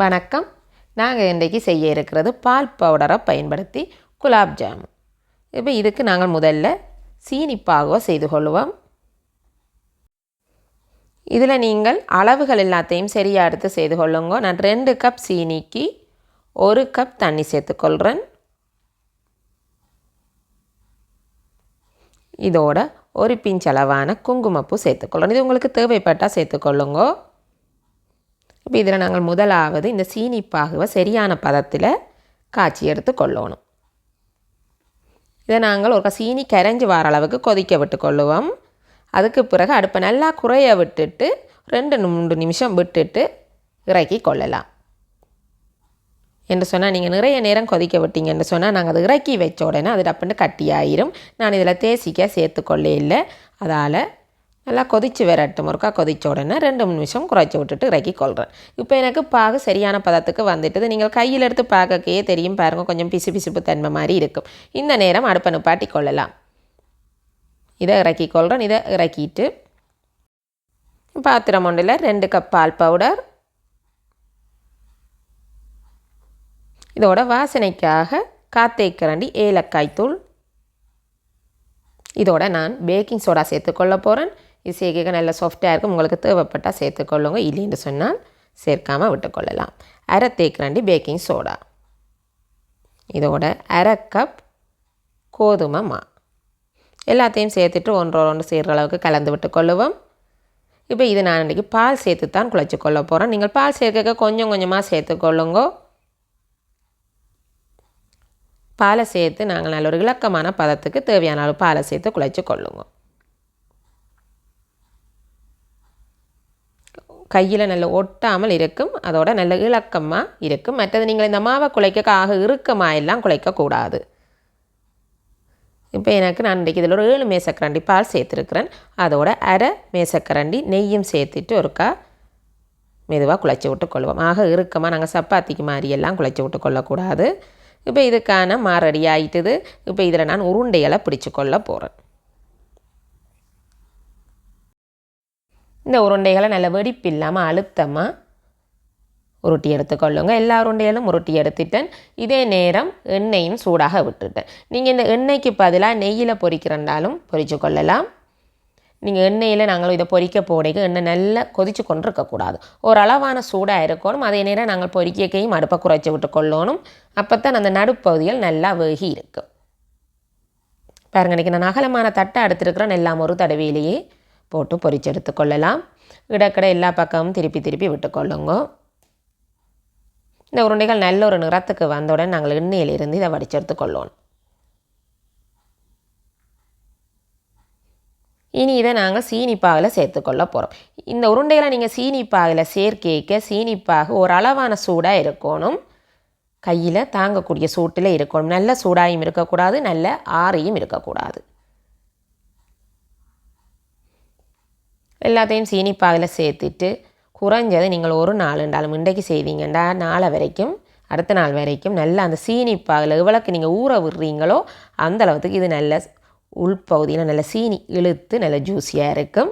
வணக்கம். நாங்கள் இன்றைக்கு செய்ய இருக்கிறது பால் பவுடரை பயன்படுத்தி குலாப் ஜாமுன் இப்போ இதுக்கு நாங்கள் முதல்ல சீனிப்பாகவோ செய்து கொள்வோம். இதில் நீங்கள் அளவுகள் எல்லாத்தையும் சரியாக எடுத்து செய்து கொள்ளுங்க. நான் ரெண்டு கப் சீனிக்கு ஒரு கப் தண்ணி சேர்த்துக்கொள்கிறேன் இதோட ஒரு பிஞ்ச் அளவான குங்குமப்பூ சேர்த்துக்கொள்கிறேன் இது உங்களுக்கு தேவைப்பட்டால் சேர்த்துக்கொள்ளுங்க இப்போ இதில் நாங்கள் முதலாவது இந்த சீனி பாகுவை சரியான பதத்தில் காய்ச்சி எடுத்து கொள்ளணும். இதை நாங்கள் ஒரு சீனி கரைஞ்சி வர அளவுக்கு கொதிக்க விட்டு கொள்ளுவோம். அதுக்கு பிறகு அடுப்பை நல்லா குறைய விட்டுட்டு ரெண்டு மூன்று நிமிஷம் விட்டுட்டு இறக்கி கொள்ளலாம். என்று சொன்னால் நீங்கள் நிறைய நேரம் கொதிக்க விட்டீங்கன்னு சொன்னால் நாங்கள் அதை இறக்கி வச்ச உடனே அது டப்புன்னு கட்டியாயிரும். நான் இதில் தேசிக்க சேர்த்துக்கொள்ள இல்லை. அதால் நல்லா கொதித்து விரட்டும். ஒருக்கா கொதித்த உடனே ரெண்டு மூணு நிமிஷம் குறைச்சி விட்டுட்டு இறக்கி கொள்கிறேன் இப்போ எனக்கு பாகு சரியான பதத்துக்கு வந்துட்டது. நீங்கள் கையில் எடுத்து பார்க்கக்கையே தெரியும் பாருங்க. கொஞ்சம் பிசு பிசுப்பு தன்மை மாதிரி இருக்கும். இந்த நேரம் அடுப்பை நிப்பாட்டி கொள்ளலாம். இதை இறக்கி கொள்கிறேன் இதை இறக்கிட்டு பாத்திரம் ஒன்றில் ரெண்டு கப் பால் பவுடர். இதோட வாசனைக்காக காத்தேக்கரண்டி ஏலக்காய் தூள். இதோட நான் பேக்கிங் சோடா சேர்த்துக்கொள்ள போகிறேன் இது சேர்க்க நல்ல சாஃப்டாக இருக்கும். உங்களுக்கு தேவைப்பட்டால் சேர்த்துக்கொள்ளுங்க இல்லைன்னு சொன்னால் சேர்க்காமல் விட்டுக்கொள்ளலாம் அரை தேக்கரண்டி பேக்கிங் சோடா இதோட அரை கப் கோதுமை மா. எல்லாத்தையும் சேர்த்துட்டு ஒன்றோட ஒன்று சேர்கிற அளவுக்கு கலந்து விட்டு கொள்ளுவோம். இப்போ இது நான் இன்றைக்கி பால் சேர்த்து தான் குழைச்சி கொள்ள போகிறேன் நீங்கள் பால் சேர்க்க கொஞ்சம் கொஞ்சமாக சேர்த்துக்கொள்ளுங்கோ பாலை சேர்த்து நாங்கள் நல்ல ஒரு இலக்கமான பதத்துக்கு தேவையான அளவு பாலை சேர்த்து குழைச்சி கொள்ளுங்க. கையில் நல்ல ஒட்டாமல் இருக்கும். அதோட நல்ல இலக்கமாக இருக்கும். மற்றது நீங்கள் இந்த மாவை குழைக்க ஆக இறுக்கமாக எல்லாம் குழைக்கக்கூடாது இப்போ எனக்கு நான் இன்றைக்கு இதில் ஒரு ஏழு மேசக்கரண்டி பால் சேர்த்துருக்குறேன். அதோட அரை மேசக்கரண்டி நெய்யும் சேர்த்துட்டு ஒருக்கா மெதுவாக குழைச்சி விட்டு கொள்வோம். ஆக இறுக்கமாக நாங்கள் சப்பாத்திக்கு மாதிரி எல்லாம் குழைச்சி விட்டு கொள்ளக்கூடாது. இப்போ இதுக்கான மாரடி ஆகிட்டுது இப்போ இதில் நான் உருண்டைகளை பிடிச்சு கொள்ள போகிறேன் இந்த உருண்டைகளை நல்ல வெடிப்பு இல்லாமல் அழுத்தமாக உருட்டி எடுத்துக்கொள்ளுங்க எல்லா உருண்டைகளும் உருட்டி எடுத்துட்டேன். இதே நேரம் எண்ணெயும் சூடாக விட்டுட்டேன். நீங்கள் இந்த எண்ணெய்க்கு பதிலாக நெய்யில் பொறிக்கிறண்டாலும் பொறிச்சு கொள்ளலாம். நீங்கள் எண்ணெயில் நாங்கள் இதை பொறிக்க போடைக்கு எண்ணெய் நல்லா கொதித்து கொண்டு இருக்கக்கூடாது ஓரளவான சூடாக இருக்கணும். அதே நேரம் நாங்கள் பொறிக்கையும் அடுப்பை குறைச்சி விட்டு கொள்ளணும். அப்போ தான் அந்த நடுப்பகுதிகள் நல்லா வேகி இருக்கும். பாருங்க இன்றைக்கி நான் அகலமான தட்டை எடுத்துருக்கிறேன் எல்லாம் ஒரு தடவையிலேயே போட்டு பொறிச்செடுத்து கொள்ளலாம். இடக்கடை எல்லா பக்கமும் திருப்பி திருப்பி விட்டுக்கொள்ளுங்க இந்த உருண்டைகள் நல்ல ஒரு நிறத்துக்கு வந்தவுடன் நாங்கள் எண்ணெயிலிருந்து இதை வடிச்செடுத்து கொள்ளணும் இனி இதை நாங்கள் சீனிப்பாகில் சேர்த்துக்கொள்ள போகிறோம் இந்த உருண்டைகளை நீங்கள் சீனிப்பாகில் சேர்க்கேக்க சீனிப்பாக ஒரு அளவான சூடாக இருக்கணும். கையில் தாங்கக்கூடிய சூட்டில் இருக்கணும். நல்ல சூடாயும் இருக்கக்கூடாது நல்ல ஆறியும் இருக்கக்கூடாது. எல்லாத்தையும் சீனிப்பாதில் சேர்த்துட்டு குறைஞ்சது நீங்கள் ஒரு நாள் என்றாலும் இன்றைக்கு செய்வீங்கண்டா. நாளை வரைக்கும் அடுத்த நாள் வரைக்கும் நல்லா அந்த சீனிப்பாகில் எவ்வளோக்கு நீங்கள் ஊற விடுறீங்களோ அந்த அளவுக்கு இது நல்ல உள்பகுதியில் நல்ல சீனி இழுத்து நல்ல ஜூஸியாக இருக்கும்.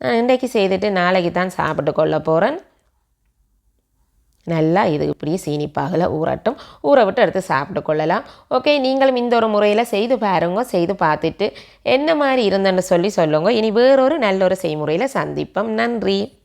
நான் இன்றைக்கு செய்துட்டு நாளைக்கு தான் சாப்பிட்டு கொள்ள போகிறேன் நல்லா இது இப்படியே சீனிப்பாகில் ஊறட்டும். ஊற விட்டு எடுத்து சாப்பிட்டு கொள்ளலாம். ஓகே நீங்களும் இந்த ஒரு முறையில் செய்து பாருங்க. செய்து பார்த்துட்டு என்ன மாதிரி இருந்தேன்னு சொல்லி சொல்லுங்க. இனி வேறொரு நல்ல ஒரு செய்முறையில் சந்திப்போம். நன்றி.